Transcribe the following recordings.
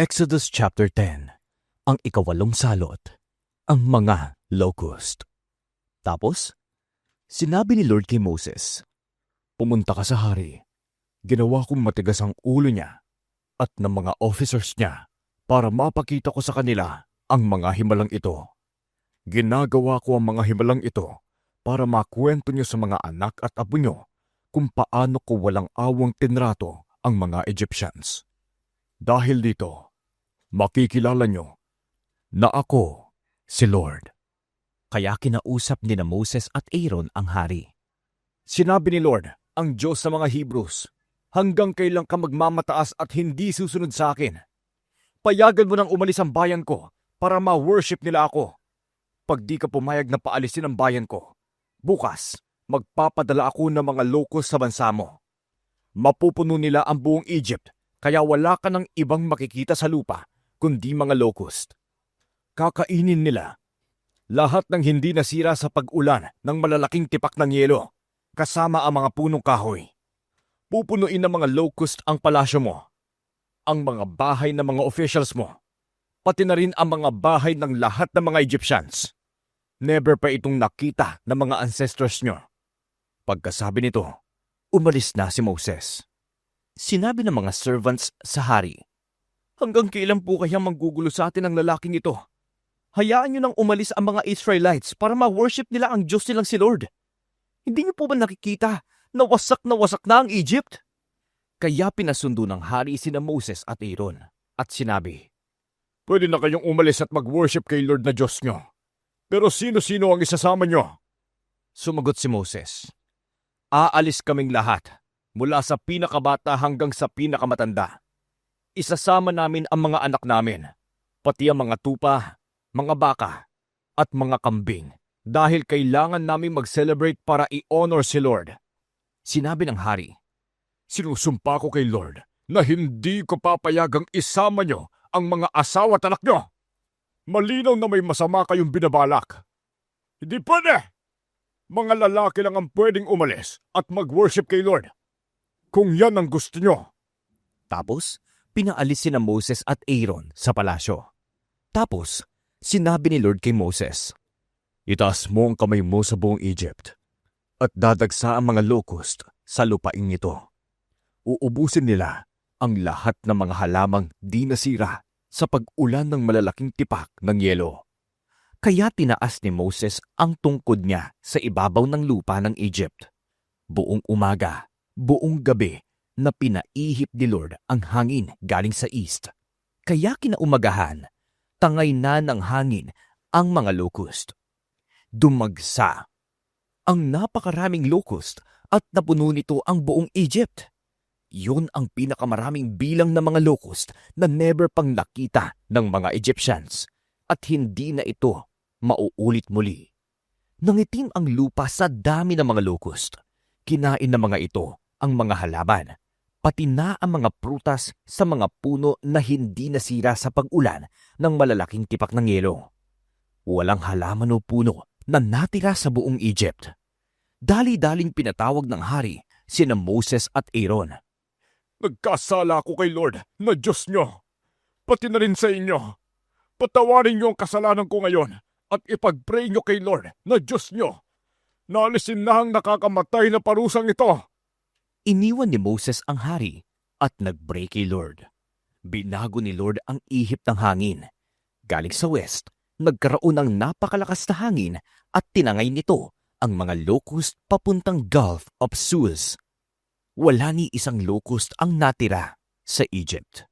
Exodus chapter 10 Ang ikawalong salot Ang mga locust Tapos, sinabi ni Lord kay Moses, Pumunta ka sa hari. Ginawa kong matigas ang ulo niya at ng mga officers niya para mapakita ko sa kanila ang mga himalang ito. Ginagawa ko ang mga himalang ito para makwento niyo sa mga anak at apo niyo kung paano ko walang awang tinrato ang mga Egyptians. Dahil dito, makikilala nyo na ako si Lord. Kaya kinausap ni na Moses at Aaron ang hari. Sinabi ni Lord, ang Diyos sa mga Hebrews, hanggang kailan ka magmamataas at hindi susunod sa akin? Payagan mo nang umalis ang bayan ko para ma-worship nila ako. Pag di ka pumayag na paalisin ang bayan ko, bukas magpapadala ako ng mga locust sa bansa mo. Mapupuno nila ang buong Egypt kaya wala ka ng ibang makikita sa lupa kundi mga locust. Kakainin nila lahat ng hindi nasira sa pag-ulan ng malalaking tipak ng yelo, kasama ang mga punong kahoy. Pupunuin ng mga locust ang palasyo mo, ang mga bahay ng mga officials mo, pati na rin ang mga bahay ng lahat ng mga Egyptians. Never pa itong nakita ng mga ancestors nyo. Pagkasabi nito, umalis na si Moses. Sinabi ng mga servants sa hari, Hanggang kailan po kaya manggugulo sa atin ang lalaking ito? Hayaan niyo nang umalis ang mga Israelites para ma-worship nila ang Diyos nilang si Lord. Hindi niyo po ba nakikita na wasak na wasak na ang Egypt? Kaya pinasundo ng hari sina Moses at Aaron at sinabi, Pwede na kayong umalis at mag-worship kay Lord na Diyos nyo. Pero sino-sino ang isasama nyo? Sumagot si Moses, Aalis kaming lahat, mula sa pinakabata hanggang sa pinakamatanda. Isasama namin ang mga anak namin, pati ang mga tupa, mga baka, at mga kambing dahil kailangan namin mag-celebrate para i-honor si Lord. Sinabi ng hari, Sinusumpa ko kay Lord na hindi ko papayagang isama nyo ang mga asawa at anak nyo. Malinaw na may masama kayong binabalak. Hindi pwede! Mga lalaki lang ang pwedeng umalis at mag-worship kay Lord. Kung yan ang gusto nyo. Tapos, pinaalis si na Moses at Aaron sa palasyo. Tapos, sinabi ni Lord kay Moses, Itaas mo ang kamay mo sa buong Egypt at dadagsa ang mga locust sa lupaing ito. Uubusin nila ang lahat ng mga halamang di nasira sa pag-ulan ng malalaking tipak ng yelo. Kaya tinaas ni Moses ang tungkod niya sa ibabaw ng lupa ng Egypt. Buong umaga, buong gabi, na pinaihip ni Lord ang hangin galing sa east. Kaya kinaumagahan, tangay na ng hangin ang mga locust. Dumagsa ang napakaraming locust at napuno nito ang buong Egypt. Yun ang pinakamaraming bilang ng mga locust na never pang nakita ng mga Egyptians at hindi na ito mauulit muli. Nangitim ang lupa sa dami ng mga locust. Kinain ng mga ito ang mga halaman, pati na ang mga prutas sa mga puno na hindi nasira sa pag-ulan ng malalaking tipak ng yelo. Walang halaman o puno na natira sa buong Egypt. Dali-daling pinatawag ng hari sina Moses at Aaron. Nagkasala ako kay Lord na Diyos nyo, pati na rin sa inyo. Patawarin niyo ang kasalanan ko ngayon at ipag-pray niyo kay Lord na Diyos nyo. Naalisin na ang nakakamatay na parusang ito. Iniwan ni Moses ang hari at nag-pray kay Lord. Binago ni Lord ang ihip ng hangin. Galing sa west, nagkaroon ng napakalakas na hangin at tinangay nito ang mga locust papuntang Gulf of Suez. Wala ni isang locust ang natira sa Egypt.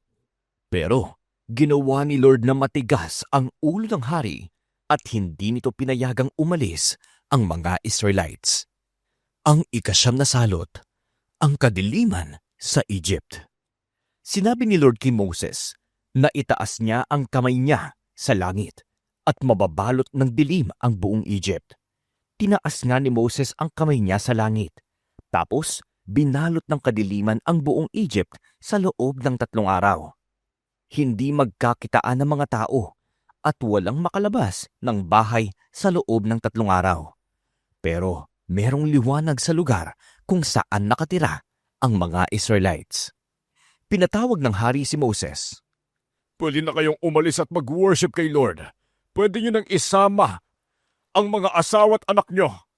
Pero ginawa ni Lord na matigas ang ulo ng hari at hindi nito pinayagang umalis ang mga Israelites. Ang ikasyam na salot, ang kadiliman sa Egypt. Sinabi ni Lord kay Moses na itaas niya ang kamay niya sa langit at mababalot ng dilim ang buong Egypt. Tinaas nga ni Moses ang kamay niya sa langit. Tapos, binalot ng kadiliman ang buong Egypt sa loob ng tatlong araw. Hindi magkakitaan ng mga tao at walang makalabas ng bahay sa loob ng tatlong araw. Pero merong liwanag sa lugar kung saan nakatira ang mga Israelites. Pinatawag ng hari si Moses. Pwede na kayong umalis at mag-worship kay Lord. Pwede nyo nang isama ang mga asawa at anak nyo.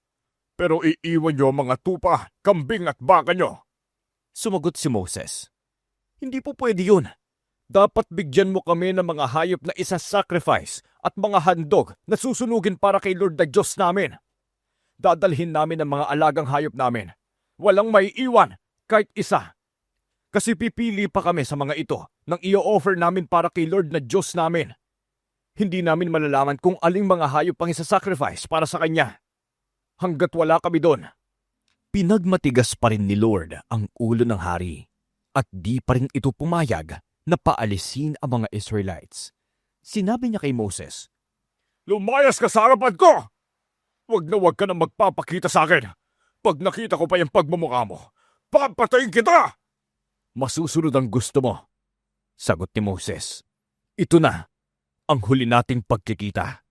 Pero iiwan nyo ang mga tupa, kambing at baka nyo. Sumagot si Moses. Hindi po pwede yun. Dapat bigyan mo kami ng mga hayop na isa-sacrifice at mga handog na susunugin para kay Lord na Diyos namin. Dadalhin namin ang mga alagang hayop namin. Walang may iwan, kahit isa. Kasi pipili pa kami sa mga ito nang i-offer namin para kay Lord na Diyos namin. Hindi namin malalaman kung aling mga hayop ang isa-sacrifice para sa Kanya. Hanggat wala kami doon. Pinagmatigas pa rin ni Lord ang ulo ng hari at di pa rin ito pumayag na paalisin ang mga Israelites. Sinabi niya kay Moses, Lumayas ka sa harapan ko! Huwag na huwag ka na magpapakita sa akin. Pag nakita ko pa yung pagmumukha mo, papatayin kita! Masusunod ang gusto mo. Sagot ni Moses, Ito na ang huli nating pagkikita.